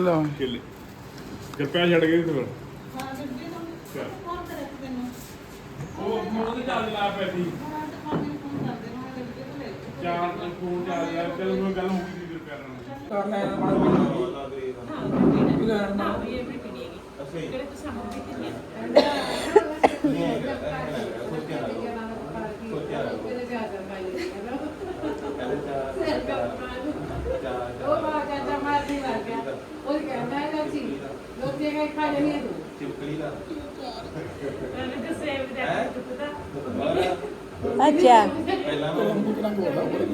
ਦੇ ਤਾਂ ਲਓ ਕੇਲੇ ਗੱਪਿਆਂ ਛੱਡ ਗਏ ਤੇ ਫਿਰ ਹਾਂ ਗੱਡੀ ਤੋਂ ਚੱਲ। ਫੋਨ ਕਰੇ ਤੈਨੂੰ ਉਹ ਮੋੜ ਦੀ ਚਾਰਜ ਲਾ ਪੈ ਸੀ ਹਾਂ ਤੇ ਫੋਨ ਨਹੀਂ ਫੋਨ ਕਰਦੇ ਮੈਂ ਗੱਡੀ ਤੋਂ ਲੈ ਚਾਰ ਫੋਨ ਚਾਰਜ ਲਾ ਚਲ ਉਹ ਗੱਲ ਹੋ ਗਈ ਸੀ ਰਿਪੇਅਰ ਨਾਲ ਕਰ ਲੈ ਨਾ ਮਾੜਾ ਹਾਂ ਬੇਟੀ ਵੀ ਲੈਣ ਨਾ ਇਹ ਬੇਟੀ ਨਹੀਂ ਹੈਗੀ ਜੀ ਕਿਹੜੇ ਦੀ ਕਿੰਨੀ ਨਹੀਂ ਹੈਗਾ, ਇਹ ਹੈਗਾ, ਸੋਚਿਆ। ਸੋਚਿਆ ਨਾ ਕਰੋ। ਚਾਰ- ਉਹ ਬਾਹਰ ਚਾਚਾ ਮਾਰਦੀ ਮਰ ਗਿਆ ਉਹ ਕਹਿੰਦਾ ਹੈ ਜੀ ਲੋਕੀ ਕਹੇ ਖਾ ਲੈਣੀ ਤੂੰ ਚਿਪਕਲੀ ਦਾ ਉਹਨੇ ਤਾਂ ਸੇਵ ਦੇ ਹੈਂ? ਅੱਛਾ ਪਹਿਲਾਂ ਮੈਂ ਰੰਗ ਰੰਗ ਹੋਦਾ ਬੜੇ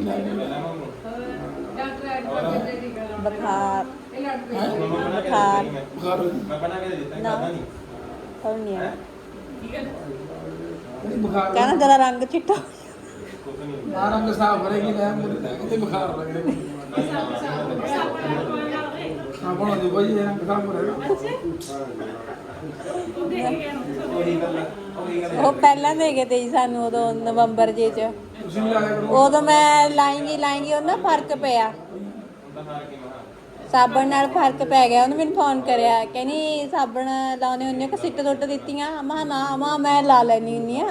ਡਾਕਟਰ ਐਡਵੋਕੇਟ ਦੇ ਦੀ ਕਰਾਂ ਮੈਂ ਬਣਾ ਕੇ ਦਿੱਤਾ ਖਾਦਾ ਨਹੀਂ ਹੋਰ ਨਹੀਂ ਹੈ ਠੀਕ ਹੈ ਕਹਿੰਦਾ ਤੇਰਾ ਰੰਗ ਚਿੱਟਾ ਕੁਝ ਰੰਗ ਸਾਫ਼ ਕਰੇਗੀ ਲੈ ਮੁੰਡੇ ਦਾ ਬੁਖਾਰ ਲੱਗ ਰਿਹਾ ਹਾਂ ਬਣਾ ਦੇ ਇਹ ਰੰਗ ਕਰੇਗਾ ਉਹੀ ਗੱਲ ਆ, ਉਹੀ ਗੱਲ ਉਹ ਪਹਿਲਾਂ ਦੇ ਗਏ ਤੇ ਜੀ ਸਾਨੂੰ ਉਦੋਂ ਨਵੰਬਰ ਜੇ ਚ। ਤੁਸੀਂ ਵੀ ਲਾਇਆ ਕਰੋ ਉਦੋਂ ਮੈਂ ਲਾਏਂਗੀ ਲਾਏਂਗੀ ਉਹ ਨਾ ਫ਼ਰਕ ਪਿਆ। ਸਾਬਣ ਨਾਲ ਫ਼ਰਕ ਪੈ ਗਿਆ ਉਹਨੇ ਮੈਨੂੰ ਫੋਨ ਕਰਿਆ। ਕਹਿੰਦੀ ਸਾਬਣ ਲਾਉਣੇ ਹੁੰਨੇ ਕਿ ਸਿੱਟ ਸੁੱਟ ਦਿੱਤੀਆਂ? ਮਾ ਨਾ ਮਾ ਮੈਂ ਲਾ ਲੈਣੀ ਹੁੰਨੀ ਆ।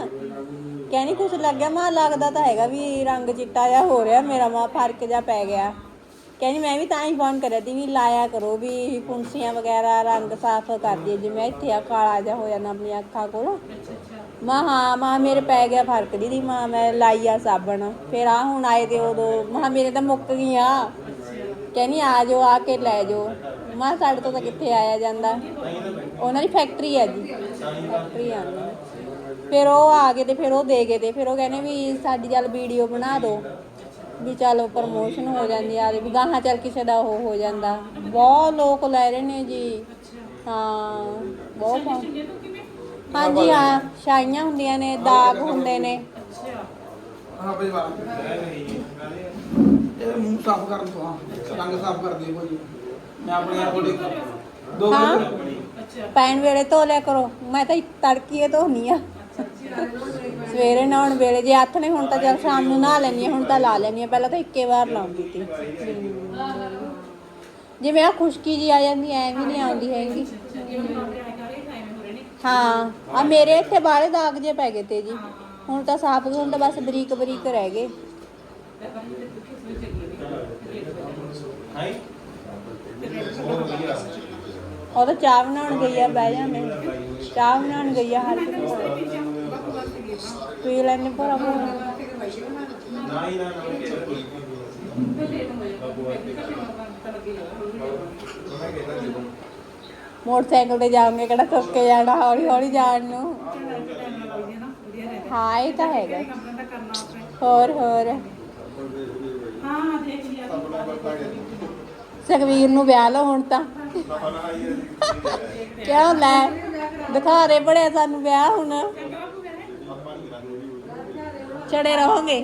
ਕਹਿੰਦੀ ਕੁਛ ਲੱਗਿਆ? ਮਾ ਲੱਗਦਾ ਤਾਂ ਹੈਗਾ ਵੀ ਰੰਗ ਚਿੱਟਾ ਜਿਹਾ ਹੋ ਰਿਹਾ ਮੇਰਾ ਮਾ ਫ਼ਰਕ ਜਿਹਾ ਪੈ ਗਿਆ। ਕਹਿੰਦੀ, ਮੈਂ ਵੀ ਤਾਂ ਹੀ ਫੋਨ ਕਰਿਆ ਤੀ ਵੀ ਲਾਇਆ ਕਰੋ ਵੀ ਫੁੰਸੀਆਂ ਵਗੈਰਾ ਰੰਗ ਸਾਫ਼ ਕਰਦੀ ਜਿਵੇਂ ਇੱਥੇ ਆ ਕਾਲਾ ਜਿਹਾ ਹੋ ਜਾਂਦਾ ਆਪਣੀਆਂ ਅੱਖਾਂ ਕੋਲ। ਮਾਂ ਹਾਂ, ਮਾਂ ਮੇਰੇ ਪੈ ਗਿਆ ਫ਼ਰਕ ਦੀਦੀ, ਮਾਂ ਮੈਂ ਲਾਈ ਆ ਸਾਬਣ। ਫਿਰ ਆ ਹੁਣ ਆਏ ਤੇ ਉਦੋਂ, ਮਾਂ ਮੇਰੇ ਤਾਂ ਮੁੱਕ ਗਈਆਂ। ਕਹਿੰਦੀ, ਆ ਜਾਓ, ਆ ਕੇ ਲੈ ਜਾਓ। ਮਾਂ ਸਾਡੇ ਤੋਂ ਤਾਂ ਕਿੱਥੇ ਆਇਆ ਜਾਂਦਾ? ਉਹਨਾਂ ਦੀ ਫੈਕਟਰੀ ਹੈ ਜੀ। ਫੈਕਟਰੀ ਆ। ਫਿਰ ਉਹ ਆ ਗਏ ਤੇ ਫਿਰ ਉਹ ਦੇ ਗਏ ਤੇ ਫਿਰ ਉਹ ਕਹਿੰਦੇ ਵੀ ਸਾਡੀ ਚੱਲ ਵੀਡੀਓ ਬਣਾ ਦਿਓ। ਵੀ ਚਲੋ ਪ੍ਰਮੋਸ਼ਨ ਹੋ ਜਾਂਦੀ ਆ ਵੀ ਗਾਹਾਂ ਚੱਲ ਕਿਸੇ ਦਾ ਉਹ ਹੋ ਜਾਂਦਾ। ਬਹੁਤ ਲੋਕ ਲੈ ਰਹੇ ਨੇ ਜੀ। ਹਾਂ ਬਹੁਤ ਹਾਂਜੀ ਹਾਂ ਛਾਈਆਂ ਹੁੰਦੀਆਂ ਨੇ ਦਾਗ ਹੁੰਦੇ ਨੇ। ਹਾਂ ਭਾਈ ਵਾਹ। ਇਹ ਮੂੰਹ ਸਾਫ਼ ਕਰਨ ਤੋਂ ਹਾਂ। ਰੰਗ ਸਾਫ਼ ਕਰ ਦਿਓ ਭਾਈ ਮੈਂ ਆਪਣੇ ਆਪ ਕੋਲ ਦੋ ਹਾਂ। ਪੈਣ ਵੇਲੇ ਧੋ ਲਿਆ ਕਰੋ। ਮੈਂ ਤਾਂ ਤੜਕੀਏ ਧੋਨੀ ਆ। ਸਵੇਰੇ ਨਹਾਉਣ ਵੇਲੇ ਜੇ ਹੱਥ ਨੇ, ਹੁਣ ਤਾਂ ਚੱਲ ਸ਼ਾਮ ਨੂੰ ਨਹਾ ਲੈਣੀ ਹੁਣ ਤਾਂ ਲਾ ਲੈਣੀ ਆ ਪਹਿਲਾਂ ਤਾਂ ਇੱਕੇ ਵਾਰ ਲਾਉਂਦੀ ਸੀ। ਜਿਵੇਂ ਆ ਖੁਸ਼ਕੀ ਜੀ ਆ ਜਾਂਦੀ, ਐ ਵੀ ਨਹੀਂ ਆਉਂਦੀ ਹੈਗੀ। ਹਾਂ ਆ ਮੇਰੇ ਇੱਥੇ ਬਾਹਲੇ ਦਾਗ ਜੇ ਪੈ ਗਏ ਤੇ ਜੀ। ਹੁਣ ਤਾਂ ਸਾਫ਼, ਹੁਣ ਤਾਂ ਬਸ ਬਰੀਕ ਬਰੀਕ ਰਹਿ ਗਏ। ਤੇ ਉਹ ਤਾਂ ਚਾਹ ਬਣਾਉਣ ਗਈ ਆ, ਬਹਿ ਜਾ ਮੈਂ। ਚਾਹ ਬਣਾਉਣ ਗਈ ਆ ਹਰ ਪੀ ਲੈਣੇ ਭਰਾ ਮੋਟਰਸਾਈਕਲ ਤੇ ਜਾਵਾਂਗੇ ਕਿਹੜਾ ਤੁਰ ਕੇ ਜਾਣਾ ਹੌਲੀ ਹੌਲੀ ਜਾਣ ਨੂੰ। ਹਾਂ, ਇਹ ਤਾਂ ਹੈਗਾ। ਹੋਰ ਹੋਰ। ਹਾਂ ਦੇਖ ਲਿਆ ਸੁਖਵੀਰ ਨੂੰ ਵਿਆਹ ਲਓ ਹੁਣ ਤਾਂ। ਕਿਉਂ ਲੈ? ਦਿਖਾਰੇ ਬੜੇ ਸਾਨੂੰ ਵਿਆਹ ਹੁਣ। ਚੜੇ ਰਹੋਗੇ।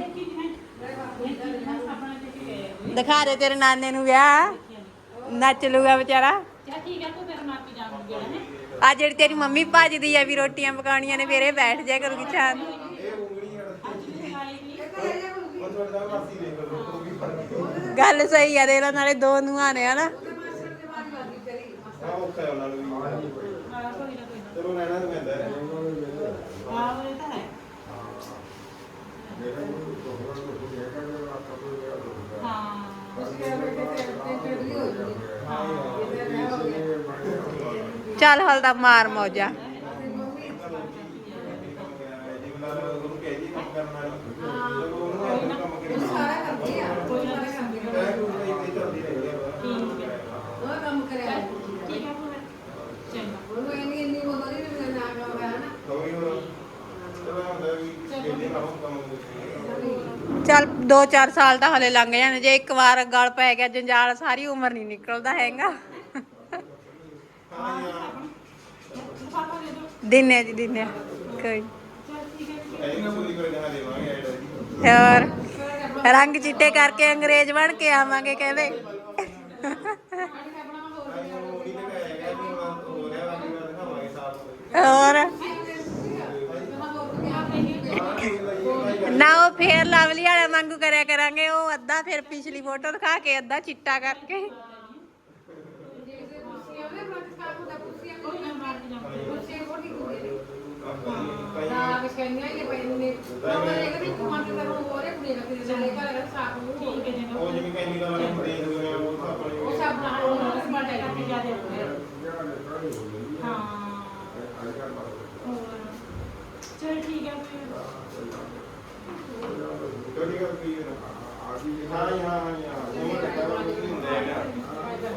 ਦਿਖਾਰੇ ਤੇਰੇ ਨਾਨੇ ਨੂੰ ਵਿਆਹ। ਨੱਚ ਲੂਗਾ ਵਿਚਾਰਾ। ਆ ਜਿਹੜੀ ਤੇਰੀ ਮੰਮੀ ਭੱਜਦੀ ਆ ਵੀ ਰੋਟੀਆਂ ਪਕਾਉਣੀਆਂ ਨੇ ਫੇਰੇ ਬੈਠ ਜਾ ਕਰੂਗੀ ਛਾਂ ਦੇਖ ਗੱਲ ਸਹੀ ਆ ਦੇਖ ਲਾ ਨਾਲੇ ਦੋ ਨੂੰਹਾਂ ਨੇ ਹਨਾ? ਆ ਔਖਾ ਹੈ ਉਹਨਾਂ ਨੂੰ ਵੀ ਚਲੋ ਰਹਿਣਾ ਤਾਂ ਪੈਂਦਾ ਹਾਂ ਇਹ ਤਾਂ ਹੈ ਹਾਂ ਚੱਲ ਹਲ ਦਾ ਮਾਰ ਮੌਜਾ ਉਹਨੂੰ ਕਹਿ ਜੀ ਕੰਮ ਕਰਨ ਵਾਲੀ ਚਲੋ ਉਹਨੂੰ ਆਪਣਾ ਕੰਮ ਕਰੀ ਸਾਰਾ ਕਰਦੀ ਆ ਕੋਈ ਨਾ ਕੋਈ ਚੱਲਦੀ ਰਹਿੰਦੀ ਆ ਉਹ ਕੰਮ ਕਰਿਆ ਠੀਕ ਹੈ ਫਿਰ ਚੰਗਾ ਉਹਨੂੰ ਇੰਨੀ ਇੰਨੀ ਉਮਰ ਨਹੀਂ ਵੀ ਨਾ ਕੰਮ ਕਰਾਂ ਨਾ ਹੋਈ ਹੋਰ ਚਲੋ ਹੁੰਦਾ ਚੱਲ ਕਿਹਦੇ ਨਾਲ ਮਾਰ ਕਰੀ ਚੱਲ 2-4 ਸਾਲ ਤਾਂ ਹਲੇ ਲੰਘ ਜਾਣੇ, ਜੇ ਇੱਕ ਵਾਰ ਗਲ ਪੈ ਗਿਆ, ਜੰਜਾਲ ਸਾਰੀ ਉਮਰ ਨਹੀਂ ਨਿਕਲਦਾ ਹੈਗਾ। ਪਾਪਾ ਦਿਨੇ ਜੀ, ਦਿਨੇ ਕੋਈ ਹੋਰ? ਰੰਗ ਚਿੱਟੇ ਕਰਕੇ ਅੰਗਰੇਜ਼ ਬਣ ਕੇ ਆਵਾਂਗੇ ਕਹਿੰਦੇ। ਹੋਰ? ਨਾ ਉਹ ਫੇਰ ਲਵਲੀ ਵਾਲਾ ਵਾਂਗੂ ਕਰਿਆ ਕਰਾਂਗੇ, ਉਹ ਅੱਧਾ ਫਿਰ ਪਿਛਲੀ ਫੋਟੋ ਦਿਖਾ ਕੇ, ਅੱਧਾ ਚਿੱਟਾ ਕਰਕੇ ਕਾਕੂ ਦਾ ਪੁੱਛਿਆ ਕੋਈ ਨਾ ਮਾਰ ਕੇ ਜਾਵਾਂਗੇ ਪੁੱਛਿਆ ਕੋਈ ਕੁੜੀ ਨੇ ਕਈ ਨਾ ਵਿਸ਼ਕਨੀਆਂ ਇਹ ਪੈਨੇ ਉਹ ਇਹ ਕਦੀ ਕੁਮਾਰ ਤੇ ਉਹ ਹੋਰੇ ਕੁੜੀ ਦਾ ਕਿਤੇ ਨਾਲੇ ਘਰ ਦਾ ਸਾਫ਼ ਨੂੰ ਠੀਕ ਹੈ ਜੀ ਉਹ ਜਿਵੇਂ ਕੈਮੀਕਲ ਵਾਲੇ ਹੁੰਦੇ ਆ ਉਹ ਤਾਂ ਆਪਣੇ ਉਹ ਸਭ ਨਾਲ ਉਹ ਬਸ ਸਮਾਂ ਮਾਟੇ ਟਾਈਮ ਕਰਕੇ ਜ਼ਿਆਦਾ ਹੋ ਗਿਆ। ਹਾਂ। ਹੋਰ ਚਲ ਠੀਕ ਹੈ ਫਿਰ। ਕਿਹੜੀ ਗੱਲ ਕੀ ਹੈ ਹਾਂ ਜੀ, ਹਾਂ। ਹਾਂ। ਜੀ, ਹਾਂ ਉਹ ਤਾਂ ਕਹਿੰਦਾ ਕੁਝ ਨਹੀਂ ਹੁੰਦਾ ਹੈਗਾ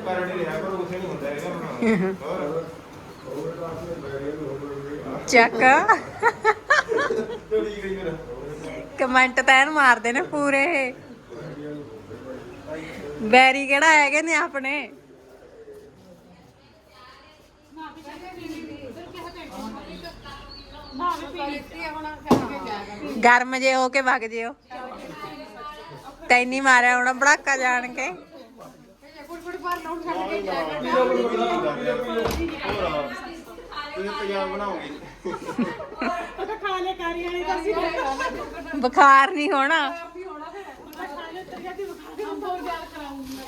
ਪਰ ਨਹੀਂ ਰਿਹਾ ਪਰ ਉਸੇ ਨਹੀਂ ਹੁੰਦਾ ਹੈਗਾ ਹੋਰ ਚੱਕ ਚੜੀ ਗਈ ਚੱਕ। ਕਮੈਂਟ ਤਾਂ ਇਹਨੂੰ ਮਾਰਦੇ ਨੇ ਪੂਰੇ। ਬੈਰੀ ਕਿਹੜਾ ਹੈਗੇ ਨੇ ਆਪਣੇ? ਗਰਮ ਜੇ ਹੋ ਕੇ ਵਗ ਜਿਓ। ਤੈਨੀ ਮਾਰਿਆ ਹੁਣ ਬੜਾਕਾ ਜਾਣ ਕੇ। ਪੰਜਾਬ ਬਣਾਓਗੇ। ਉਹ ਤਾਂ ਖਾ ਲੈ ਕਾਰੀ ਵਾਲੀ ਤਾਂ ਸੀ ਬੁਖਾਰ ਨਹੀਂ ਹੋਣਾ। ਵੀ ਹੋਣਾ ਫਿਰ ਉਹ ਤਾਂ ਖਾ ਲੈ ਤੇਰੀ ਦੀ ਵਿਖਾ ਦੇ ਬਹੁਤ ਜ਼ਿਆਦਾ ਕਰਾਉਂਗੀ ਨਾ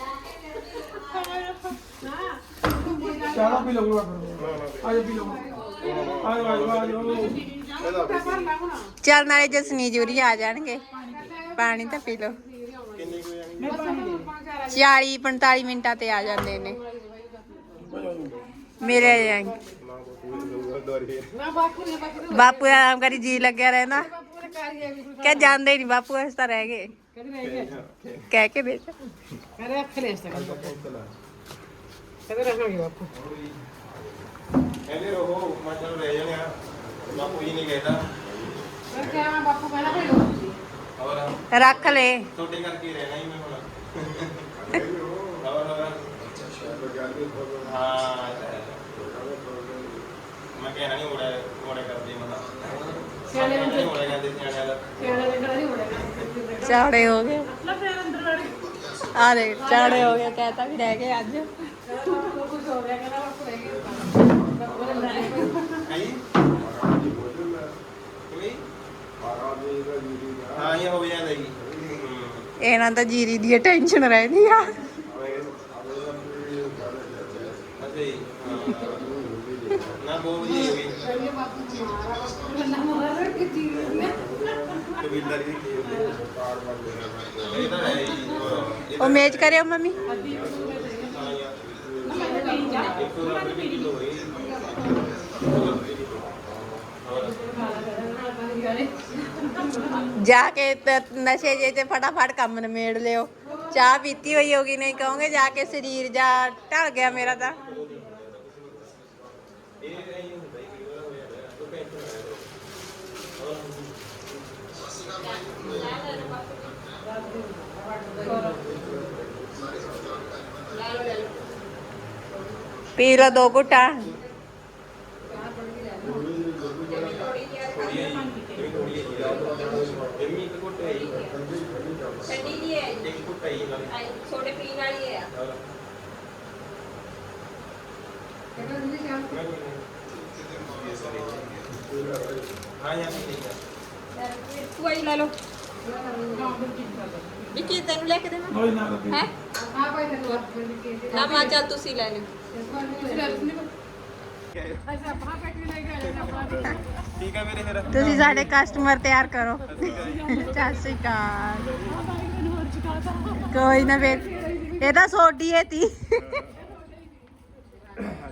ਚਾਹ ਪੀ ਲਊਗਾ ਫਿਰ ਆਜੋ ਪੀ ਲਊਗਾ ਆਜੋ ਆਜੋ ਆਜੋ। ਪਰ ਲਾ ਹੁਣ ਚੱਲ ਨਾਲੇ ਜਸਨੀ ਜੂਰੀ ਆ ਜਾਣਗੇ। ਪਾਣੀ ਤਾਂ ਪੀ ਲਓ। ਕਿੰਨੀ ਕੁ ਜਾਣੀ ਬਸ ਹੁਣ ਪੰਜ ਚਾਰ 40 45 ਮਿੰਟਾਂ ਤੇ ਆ ਜਾਂਦੇ ਨੇ। ਮੇਰੇ ਆ ਜਾਣਗੇ ਨਾ ਕੋਈ ਦਵਾਰੀ ਨਾ ਬਾਪੂ ਨੇ ਬਾਪੂ ਬਾਪੂ ਦਾ ਆਰਾਮ ਕਰੀ ਜੀ ਲੱਗਿਆ ਰਹਿੰਦਾ ਬਾਪੂ ਨੇ ਕਾਰੀ ਆ ਵੀ ਕੋਈ ਮੈਂ ਰਹਿ ਕਹਿਣਾ ਨਹੀਂ ਕਰਦੇ ਸਿਆਣੇ ਬੰਦੇ- ਸਿਆਣਿਆਂ ਦਾ ਨਹੀਂ ਚਾੜੇ ਹੋ ਗਏ। ਲੈ ਫਿਰ ਅੰਦਰ ਵੜ। ਆ ਦੇ ਚਾੜੇ ਹੋ ਗਏ ਕਹਤਾ ਵੀ ਰਹਿ ਗਏ ਅੱਜ। ਕੁਝ ਹੋ? ਗਿਆ ਕਹਿੰਦਾ ਬਾਪੂ ਰਹਿ ਲੈ ਹੈ ਇਹ ਹੋ ਜਾਂਦਾ ਜੀ। ਇਹਨਾਂ ਤਾਂ ਜੀਰੀ ਦੀ ਟੈਨਸ਼ਨ ਰਹਿੰਦੀ ਆ ਅੱਛਾ ਜੀ ਹਾਂ। ਨਾ ਬਹੁਤ ਵਧੀਆ ਹੋਈ ਕਹਿੰਦੇ ਬਾਪੂ ਮਾਰਾ ਬਾਪੂ ਨੇ ਨਾ ਮਾਰ ਕੇ ਚੀਜ਼ ਨੇ ਕਬੀਲਦਾਰੀ ਦੀ ਕੀ ਹੁੰਦੀ ਹੈ ਇਹ ਤਾਂ ਹੈ ਜੀ ਹੋਰ ਇਹ ਉਹ ਮੇਜ ਕਰਿਓ ਮੰਮੀ। ਜਾ ਕੇ ਤੇ ਨਸ਼ੇ ਜੇ ਤੇ ਫਟਾਫਟ ਕੰਮ ਨਿਮੇੜ ਲਿਓ। ਚਾਹ ਪੀਤੀ ਹੋਈ ਹੋਗੀ, ਨਹੀਂ ਕਹੋਗੇ ਜਾ ਕੇ ਸਰੀਰ ਜਾ ਢਲ ਗਿਆ ਮੇਰਾ ਤਾਂ। ਪੀ ਲਓ ਦੋ ਘੁੱਟਾਂ। ਠੰਡੀ ਦੀ ਹੈ ਜੀ ਆਈ ਛੋਟੇ ਪੀਣ ਵਾਲੀ ਹੈ ਨਹੀਂ। ਹਾਂ। ਯਾਰ ਤੂੰ ਆਈ ਲੈ ਲਓ। ਵਿੱਕੀ ਤੈਨੂੰ ਲੈ ਕੇ ਦੇਵਾਂ? ਕੋਈ ਨਾ ਕੋਈ ਹੈ? ਆ ਭਾਈ ਤੇ ਤੂੰ ਆਪਣੇ ਕੇ ਦੇ ਨਾ ਮਾਂ ਚੱਲ ਤੁਸੀਂ ਲੈ ਲਿਓ। ਠੀਕ ਹੈ ਮੇਰੇ ਫਿਰ। ਤੁਸੀਂ ਸਾਡੇ ਕਸਟਮਰ ਤਿਆਰ ਕਰੋ। ਸਤਿ ਸ਼੍ਰੀ ਅਕਾਲ। ਕੋਈ ਨਾ ਫਿਰ। ਇਹ ਤਾਂ ਸੋਡੀ ਹੈ ਤੀ।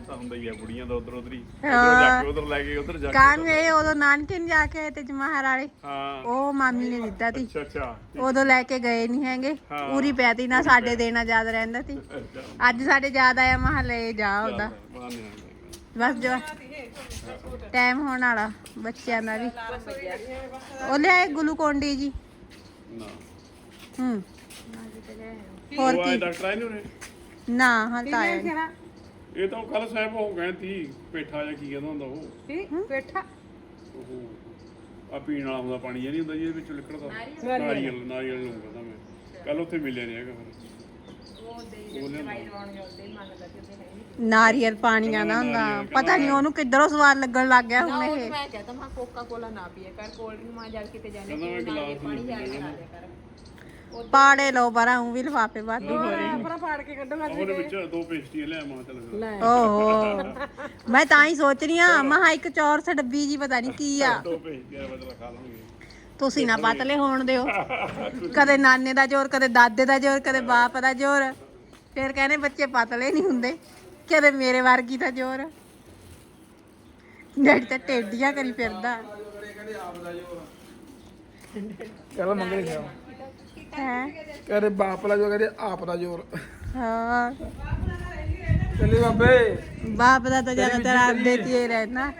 ਐਸਾ ਹੁੰਦਾ ਹੀ ਆ ਬੁੜੀਆਂ ਦਾ ਉਧਰ ਉਧਰ ਹੀ। ਉਧਰ ਜਾ ਕੇ ਉਧਰ ਲੈ ਕੇ ਉਧਰ ਜਾ ਕੇ ਕਾਨ ਇਹ ਉਦੋਂ ਨਾਨਕੇ ਨੂੰ ਜਾ ਕੇ ਆਏ ਤੇ ਜਮਾਹਰ ਵਾਲੇ। ਹਾਂ। ਉਹ ਮਾਮੀ ਨੇ ਦਿੱਤਾ ਤੀ ਅੱਛਾ ਅੱਛਾ ਉਦੋਂ ਲੈ ਕੇ ਗਏ ਨਹੀਂ ਹੈਗੇ। ਹਾਂ। ਪੂਰੀ ਪੈਤੀ ਨਾ ਸਾਡੇ ਦੇਣਾ ਯਾਦ ਰਹਿੰਦਾ ਤੀ ਅੱਜ ਸਾਡੇ ਯਾਦ ਆਇਆ ਮਹਾ ਲੈ ਜਾ ਉਹਦਾ। ਨਹੀਂ ਬਸ ਜੋ ਟਾਈਮ ਹੋਣ ਵਾਲਾ ਬੱਚਿਆਂ ਦਾ ਵੀ। ਉਹ ਲਿਆਏ ਗਲੂਕੋਂਡੀ ਜੀ। ਨਾ। ਹੂੰ। ਹੋਰ ਉਹ ਆਏ ਕੀ? ਡਾਕਟਰ ਆਏ ਨੇ ਉਰੇ ਨਾ ਹਾਂ ਤਾਂ ਆਇਆ ਨੀ। ਇਹ ਤਾਂ ਕੱਲ ਸਾਹਿਬ ਹੋ ਗਏ ਤੀ ਪੇਠਾ ਜਾਂ ਕੀ ਕਹਿੰਦਾ ਹੁੰਦਾ ਉਹ। ਠੀਕ ਬੈਠਾ ਉਹ ਆ ਪੀਣ ਵਾਲਾ ਹੁੰਦਾ ਪਾਣੀ ਜਿਹਾ ਨਹੀਂ ਹੁੰਦਾ ਜਿਹਦੇ ਵਿੱਚੋਂ ਨਿਕਲਦਾ ਨਾਰੀਅਲ। ਨਾਰੀਅਲ ਨੂੰ ਕਹਿੰਦਾ ਮੈਂ। ਕੱਲ ਉੱਥੇ ਮਿਲਿਆ ਨਹੀਂ ਹੈਗਾ ਉਹ। ਨਾਰੀਅਲ ਪਾਣੀ ਆਂਦਾ ਹੁੰਦਾ। ਪਤਾ ਨਹੀਂ ਉਹਨੂੰ ਕਿੱਧਰੋਂ ਸਵਾਦ ਲੱਗਣ ਲੱਗ ਗਿਆ ਹੁਣ ਇਹ। ਮੈਂ ਕਹਤਾ ਮੈਂ ਕੋਕਾ ਕੋਲਾ ਨਾ ਪੀਏ ਕਰ ਕੋਲਡ ਡਰਿੰਕ ਮਾਂ ਜਾ ਕਿਤੇ ਜਾਣੇ ਕਹਿੰਦਾ ਮੈਂ ਗਲਾਸ ਨਹੀਂ ਪੀਣਾ ਪਾੜੇ ਲਓ ਪਰਾਂ ਉਹ ਵੀ ਲਿਫਾਫੇ ਵਾਧੂ ਹੋ ਰਹੇ ਆਪਣਾ ਫਾੜ ਕੇ ਕੱਢੋ ਉਹਦੇ ਵਿੱਚ ਦੋ ਪੇਸਟੀਆਂ ਲਿਆ ਮਾਂ ਚੱਲ ਲੈ। ਓਹੋ। ਮੈਂ ਤਾਂ ਹੀ ਸੋਚ ਰਹੀ ਆ ਮਹਾ ਇੱਕ ਚੌਰਸ ਡੱਬੀ ਜੀ ਪਤਾ ਨਹੀਂ ਕੀ ਆ। ਦੋ ਪੇਸਟੀਆਂ ਬਦਲਾ ਖਾ ਲਾਂਗੇ ਤੁਸੀਂ ਨਾ ਪਤਲੇ ਹੋਣ ਦਿਓ। ਕਦੇ ਨਾਨੇ ਦਾ ਜ਼ੋਰ ਕਦੇ ਦਾਦੇ ਦਾ ਜ਼ੋਰ ਕਦੇ ਬਾਪ ਦਾ ਜ਼ੋਰ। ਫਿਰ ਕਹਿੰਦੇ ਬੱਚੇ ਪਤਲੇ ਨਹੀਂ ਹੁੰਦੇ। ਕਦੇ ਮੇਰੇ ਵਰਗੀ ਦਾ ਜ਼ੋਰ। ਡੈਡੀ ਤਾਂ ਟੇਡੀਆਂ ਕਰੀ ਫਿਰਦਾ। ਕਹਿੰਦਾ ਮੰਗਣੇ ਗਿਆ ਹੈ। ਕਹਿੰਦੇ ਬਾਪ ਦਾ ਜੋ ਕਹਿੰਦੇ ਆਪ ਦਾ ਜ਼ੋਰ। ਹਾਂ। ਚੱਲੇ ਬਾਬੇ। ਬਾਪ ਦਾ ਤਾਂ ਜ਼ਿਆਦਾਤਰ ਹੀ ਰਹਿਣਾ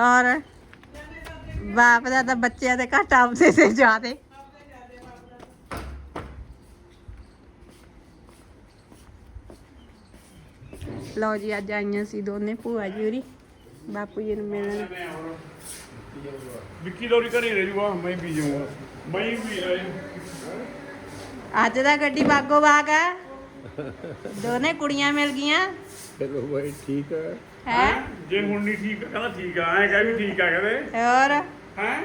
ਔਰ ਬਾਪ ਦਾ ਤਾਂ ਬੱਚਿਆਂ ਦੇ ਘੱਟ ਆਪਦੇ ਤੇ ਜ਼ਿਆਦੇ। ਲਓ ਜੀ ਅੱਜ ਆਈਆਂ ਸੀ ਦੋਨੇ ਭੂਆ ਜੀ ਉਰੀ ਬਾਪੂ ਜੀ ਨੂੰ ਮਿਲਣ। ਵਿੱਕੀ ਦੋਰੀ ਘਰੇ ਰਹਿ ਜੂਗਾ ਮੈਂ ਵੀ ਜਾਊਂਗਾ ਮੈਂ ਵੀ ਆਈ ਅੱਜ ਦਾ ਗੱਡੀ ਬਾਗੋ ਬਾਗ ਆ। ਦੋਨੇ ਕੁੜੀਆਂ ਮਿਲ ਗਈਆਂ। ਚਲੋ ਭਾਈ ਠੀਕ ਹੈ? ਹੈ? ਜੇ ਹੁਣ ਨਹੀਂ ਠੀਕ ਕਹਿੰਦਾ ਠੀਕ ਆ ਐ ਕਹਿ ਵੀ ਠੀਕ ਆ ਕਹਿੰਦੇ। ਹੋਰ? ਹੈ?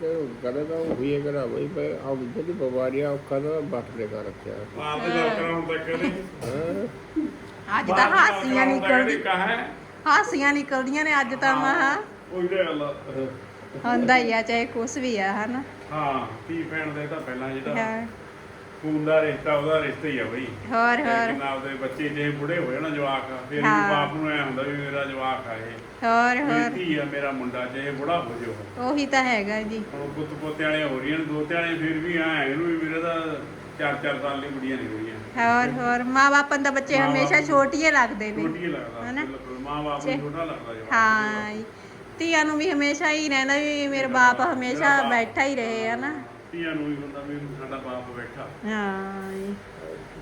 ਤੇ ਕਦੇ ਤਾਂ ਹੋਈ ਹੈ ਕਰਾ ਭਾਈ ਭਾਈ ਆ ਜਿਹੜੀ ਬਿਮਾਰੀਆਂ ਔਖਾ ਦਾ ਬੱਟ ਦੇ ਕਰ ਰੱਖਿਆ। ਆਪ ਦੇ ਡਾਕਟਰ ਹੁਣ ਤੱਕ ਕਹਿੰਦੇ ਹਾਂ। ਅੱਜ ਤਾਂ ਹਾਸੀਆਂ ਨਿਕਲਦੀ ਹੈ। ਹਾਸੀਆਂ ਨਿਕਲਦੀਆਂ ਨੇ ਅੱਜ ਤਾਂ ਮਹਾ। ਉਹੀ ਤਾਂ ਗੱਲ ਆ। ਹੁੰਦਾ ਹੀ ਆ ਚਾਹੇ ਕੁਛ ਵੀ ਆ ਹਨਾ? ਹਾਂ ਧੀ ਭੈਣ ਦੇ ਤਾਂ ਪਹਿਲਾਂ ਜਿਹੜਾ ਹਾਂ। ਖੂਨ ਦਾ ਰਿਸ਼ਤਾ ਉਹਦਾ ਰਿਸ਼ਤਾ ਹੀ ਆ ਬਈ। ਹੋਰ ਹੋਰ। ਕਿੰਨਾ ਉਹਦੇ ਬੱਚੇ ਜੇ ਬੁੜੇ ਹੋਏ ਨਾ ਜਵਾਕ ਫਿਰ ਵੀ। ਬਾਪ ਨੂੰ ਐ ਹੁੰਦਾ ਵੀ ਮੇਰਾ ਜਵਾਕ ਆ ਇਹ। ਹੋਰ ਹੋਰ। ਧੀ ਆ ਮੇਰਾ ਮੁੰਡਾ ਜੇ ਇਹ ਬੁੜਾ ਹੋ ਜਾਓ। ਉਹੀ ਤਾਂ ਹੈਗਾ ਜੀ। ਹੁਣ ਪੁੱਤ ਪੋਤੇ ਵਾਲੇ ਹੋ ਰਹੀਆਂ ਨੇ ਦੋਤੇ ਵਾਲੇ ਫਿਰ ਵੀ ਐ ਇਹਨੂੰ ਵੀ ਮੇਰੇ ਦਾ ਚਾਰ ਚਾਰ ਸਾਲ ਦੀ ਕੁੜੀਆਂ ਨਹੀਂ ਹੋਈਆਂ ਹੋਰ ਹੋਰ। ਮਾਂ-ਬਾਪਾਂ ਦਾ ਬੱਚੇ ਹਮੇਸ਼ਾ ਛੋਟੀਏ ਲੱਗਦੇ ਨੇ ਛੋਟੀ ਲੱਗਦਾ ਹਨਾ? ਬਿਲਕੁਲ। ਮਾਂ ਬਾਪ ਨੂੰ ਛੇ- ਛੋਟਾ ਲੱਗਦਾ ਜਵਾਕ। ਹਾਂ ਜੀ। ਧੀਆਂ ਨੂੰ ਵੀ ਹਮੇਸ਼ਾ ਹੀ ਰਹਿੰਦਾ ਵੀ ਮੇਰਾ ਬਾਪ ਹਮੇਸ਼ਾ ਬੈਠਾ ਹੀ ਰਹੇ ਹਨਾ ਧੀਆਂ ਨੂੰ ਵੀ ਹੁੰਦਾ ਵੀ ਸਾਡਾ ਬਾਪ ਬੈਠਾ। ਹਾਂ। ਜੀ।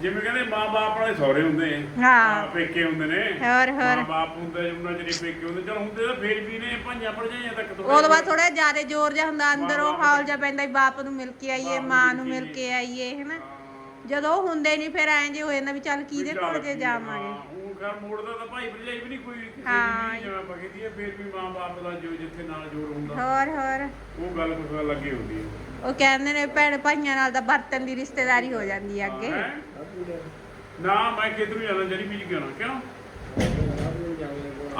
ਜਿਵੇਂ ਕਹਿੰਦੇ ਮਾਂ ਬਾਪ ਵਾਲੇ ਸਹੁਰੇ ਹੁੰਦੇ ਹਾਂ। ਪੇਕੇ ਹੁੰਦੇ ਨੇ। ਹੋਰ ਹੋਰ। ਮਾਂ ਬਾਪ ਹੁੰਦੇ ਉਹਨਾਂ ਜਿਹੜੇ ਪੇਕੇ ਹੁੰਦੇ ਚਲ ਹੁੰਦੇ ਤਾਂ ਫੇਰ ਵੀ ਨੇ ਪੰਜਾਂ ਭਰਜਾਈਆਂ ਤੱਕ ਤੋਂ ਉਦੋਂ ਬਾਅਦ ਥੋੜਾ ਜ਼ਿਆਦਾ ਜ਼ੋਰ ਜਿਹਾ ਹੁੰਦਾ ਅੰਦਰੋਂ ਹਾਲ ਜਿਹਾ ਪੈਂਦਾ ਵੀ ਬਾਪ ਨੂੰ ਮਿਲ ਕੇ ਆਈਏ ਮਾਂ ਨੂੰ ਮਿਲ ਕੇ ਆਈਏ ਹਨਾ। ਜਦੋਂ ਉਹ ਹੁੰਦੇ ਨਹੀਂ ਫਿਰ ਐਂ ਜੇ ਹੋ ਜਾਂਦਾ ਵੀ ਚੱਲ ਕਿਹਦੇ ਕੋਲ ਜੇ ਜਾਵਾਂਗੇ। ਘਰ ਮੋੜਦਾ ਤਾਂ ਭਾਈ ਭਰਜਾਈ ਵੀ ਨਹੀਂ ਕੋਈ ਕਿਸੇ ਹਾਂ। ਦੀ ਨਹੀਂ ਜਿਵੇਂ ਬਗਦੀ ਹੈ ਫੇਰ ਵੀ ਮਾਂ ਬਾਪ ਦਾ ਜੋ ਜਿੱਥੇ ਨਾਲ ਜੋੜ ਹੁੰਦਾ। ਹੋਰ ਹੋਰ। ਉਹ ਗੱਲ ਕੁਝ ਗੱਲ ਲੱਗੀ ਹੁੰਦੀ ਹੈ ਉਹ ਕਹਿੰਦੇ ਨੇ ਭੈਣ ਭਾਈਆਂ ਨਾਲ ਤਾਂ ਬਰਤਨ ਦੀ ਰਿਸ਼ਤੇਦਾਰੀ ਹੋ ਜਾਂਦੀ ਹੈ ਅੱਗੇ। ਹੈਂ? ਨਾ ਮੈਂ ਕਿਧਰੋਂ ਜਾਣਾ ਜਰੀ ਗਿਆ ਕਿਉਂ?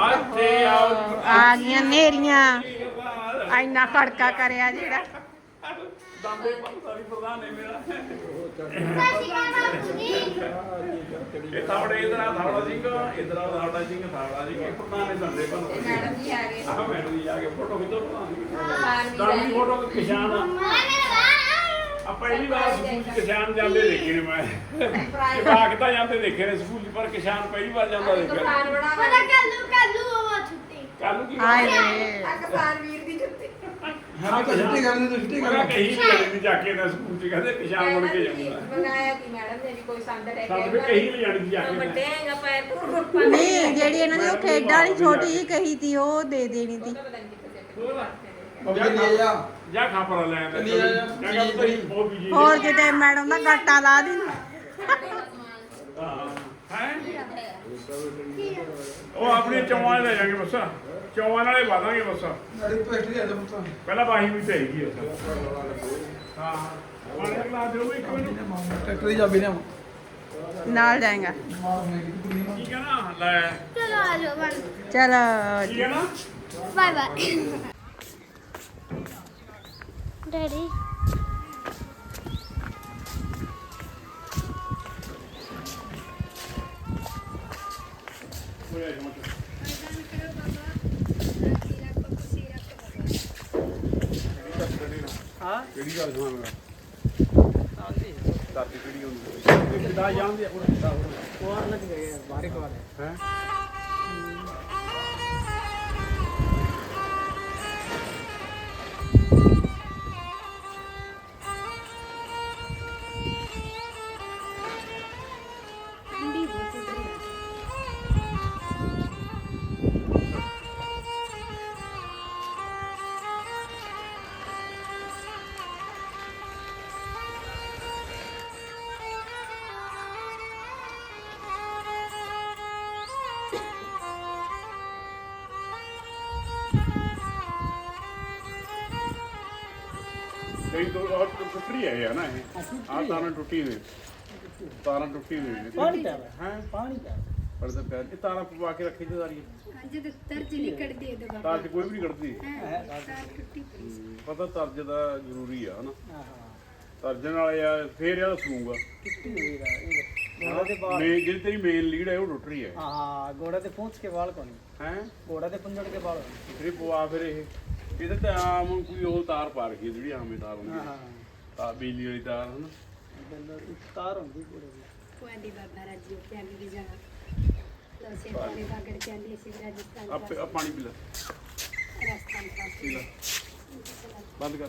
ਅੱਛੇ ਆਓ ਆ ਗਈਆਂ ਨੇਰੀਆਂ। ਐਨਾ ਖੜਕਾ ਕਰਿਆ ਜਿਹੜਾ। ਦਾੰਦੇ ਪੰਤਾ ਦੀ ਪ੍ਰਧਾਨ ਨੇ ਮੇਰਾ। ਇਹ ਥਾਵੜੇ ਇਧਰ ਆ ਥਾਵੜਾ ਸਿੰਘ ਇਧਰ ਆ ਥਾਵੜਾ ਸਿੰਘ ਥਾਵੜਾ ਸਿੰਘ ਇਹ ਪ੍ਰਧਾਨ ਨੇ ਦਾੰਦੇ ਪੰਤਾ ਮੈਡਮ ਜੀ ਆ ਗਏ। ਆਹ ਮੈਡਮ ਜੀ ਆ ਕੇ ਫੋਟੋ ਖਿੱਚੋ ਪ੍ਰਧਾਨ ਮਾਨ ਦੀ ਵੀ ਦਾੰਦੀ ਦੀ ਫੋਟੋ ਕਿਸ਼ਾਨ ਆ ਪਹਿਲੀ ਵਾਰ ਸਕੂਲ ਚ ਕਿਸ਼ਾਨ ਜਾਂਦੇ ਦੇਖੇ ਨੇ ਮੈਂ। ਜਵਾਕ ਤਾਂ ਜਾਂਦੇ ਦੇਖੇ ਨੇ ਸਕੂਲ ਚ ਪਰ ਕਿਸ਼ਾਨ ਪਹਿਲੀ ਵਾਰ ਜਾਂਦਾ ਦੇਖਿਆ। ਕੱਲ ਨੂੰ ਕੀ ਆਏ ਵੇ ਆ ਕਿਸਾਨ ਵੀਰ ਹਾਂ ਤਾਂ ਛੁੱਟੀ ਕਰਨੀ ਤਾਂ ਛੁੱਟੀ ਮੈਂ ਕਰਨੀ। ਕਹੀ ਨਹੀਂ ਜਾਣੀ ਜਾ ਕੇ ਨਾ ਸਕੂਲ ਚ ਕਹਿੰਦੇ ਕਿਸ਼ਾਨ ਬਣ ਕੇ ਜਾਊਂਗਾ। ਬਣਾਇਆ ਸੀ ਮੈਡਮ ਨੇ ਵੀ ਕੋਈ ਸੰਦ ਲੈ ਕੇ ਸਾਨੂੰ ਵੀ ਕਹੀ ਲੈ ਜਾਣੀ ਜਾ ਕੇ। ਵੱਡੇ ਹੈਗਾ ਪੈਰ ਤੋਂ ਨਹੀਂ ਜਿਹੜੀ ਇਹਨਾਂ ਦੀ ਉਹ ਖੇਡਾਂ ਵਾਲੀ ਛੋਟੀ ਜਿਹੀ ਕਹੀ ਤੀ ਉਹ ਦੇ ਦੇਣੀ ਤੀ ਜਾ ਖਾਪਰਾ ਲੈ ਆਂਦਾ ਕੇ ਵੀ ਹੋਰ ਕਿਤੇ ਮੈਡਮ ਦਾ ਗਾਟਾ ਲਾ ਦੀ ਹੈ। ਉਹ ਆਪਣੀ ਚੌਆਂ ਲੈ ਜਾਾਂਗੇ ਬੱਸਾ ਚੌਆਂ ਨਾਲੇ ਵਾਦਾਂਗੇ ਬੱਸਾ। ਗਾੜੀ ਪੇਸਟਰੀ ਆ ਜਾ ਪੁੱਤ ਪਹਿਲਾਂ ਬਾਹੀ ਵੀ ਹੈਗੀ ਆ। ਹਾਂ ਪਾਣੀ ਲਾ ਦਿਓ ਵੀ ਇੱਕ ਮੈਨੂੰ ਟਰੈਕਟਰ ਦੀ ਚਾਬੀ ਲਿਆਵਾਂ। ਨਾਲ ਜਾਏਗਾ। ਕਿ ਕਹਿਣਾ? ਲੈ। ਚਲੋ ਕੀ ਕਹਿਣਾ? Bye bye daddy. ਹਾਂ? ਕਿਹੜੀ ਗੱਲ ਸੁਣਾ ਮੇਰਾ ਦਾਦੀ ਕਿਹੜੀ ਹੁੰਦੀ? ਕਿਦਾਂ ਜਾਣਦੇ ਆ ਉਹ ਆਰ ਲੱਗ ਗਏ ਬਾਰੇ ਕੋਲ ਹੈ? ਕਈ ਤੋਂ ਆਹ ਟੁੱਟੀ ਹੈ ਇਹ ਨਾ ਇਹ। ਆਹ ਤਾਰਾਂ ਟੁੱਟੀ ਨੇ। ਤਾਰਾਂ ਟੁੱਟੀ ਹੋਈ ਨੇ। ਪਾਣੀ ਪੈ ਹੈ ਪਾਣੀ ਪੈ ਪਰ ਤਾਂ ਪੈਰ ਇਹ ਤਾਰਾਂ ਪਵਾ ਕੇ ਰੱਖੀ ਜਦਾਰੀ ਜਦ ਤਰਜ ਨਿਕੜ ਦੇ ਦੋ ਤਾਰ ਚ ਕੋਈ ਵੀ ਨਹੀਂ ਕੱਢਦੀ। ਤਾਰ ਟੁੱਟੀ ਪਤਾ ਤਰਜ ਦਾ ਜ਼ਰੂਰੀ ਆ ਹਨਾ। ਹਾਂ ਹਾਂ। ਤਰਜਣ ਵਾਲੇ ਆ ਫੇਰ ਇਹਦਾ ਸੂਗਾ ਟੁੱਟੀ ਹੋਈ ਇਹ ਗੋੜਾ ਦੇ ਬਾਲ ਮੇਨ ਜਿਹੜੀ ਤੇਰੀ ਮੇਨ ਲੀਡ ਹੈ ਉਹ ਟੁੱਟ ਰਹੀ ਹੈ। ਹਾਂ ਗੋੜਾ ਤੇ ਪਹੁੰਚ ਕੇ ਵਾਲ ਕੋਣੀ ਹੈ? ਗੋੜਾ ਤੇ ਪੁੰਜੜ ਕੇ ਵਾਲ। ਫਿਰ ਪਵਾ ਫਿਰ ਇਹ। ਇਹਦੇ ਤੇ ਆਮ ਕੋਈ ਉਹ ਤਾਰ ਪਾ ਰੱਖੀ ਜਿਹੜੀ ਆਮੇ ਤਾਰ ਹੁੰਦੀ ਹਾਂ ਹੈ ਹਾਂ। ਤਾਰ ਬਿਜਲੀ ਵਾਲੀ ਤਾਰ ਹਨਾ? ਬੰਦਾ ਤਾਰ ਹੁੰਦੀ ਗੋੜੇ ਦੀ। ਕੋਈ ਬਾਬਾ ਰਾਜੀ ਪਿਆਲੀ ਦੀ ਜਗ੍ਹਾ ਲੋਸੇ ਪਾਣੀ। ਬਾਗੜ ਪਿਆਲੀ ਸੀ ਰਾਜਸਥਾਨ ਆਪੇ ਆ ਪਾਣੀ ਪੀ ਲੈ। ਰਾਜਸਥਾਨ ਪੀ ਲੈ। ਬੰਦ ਕਰ।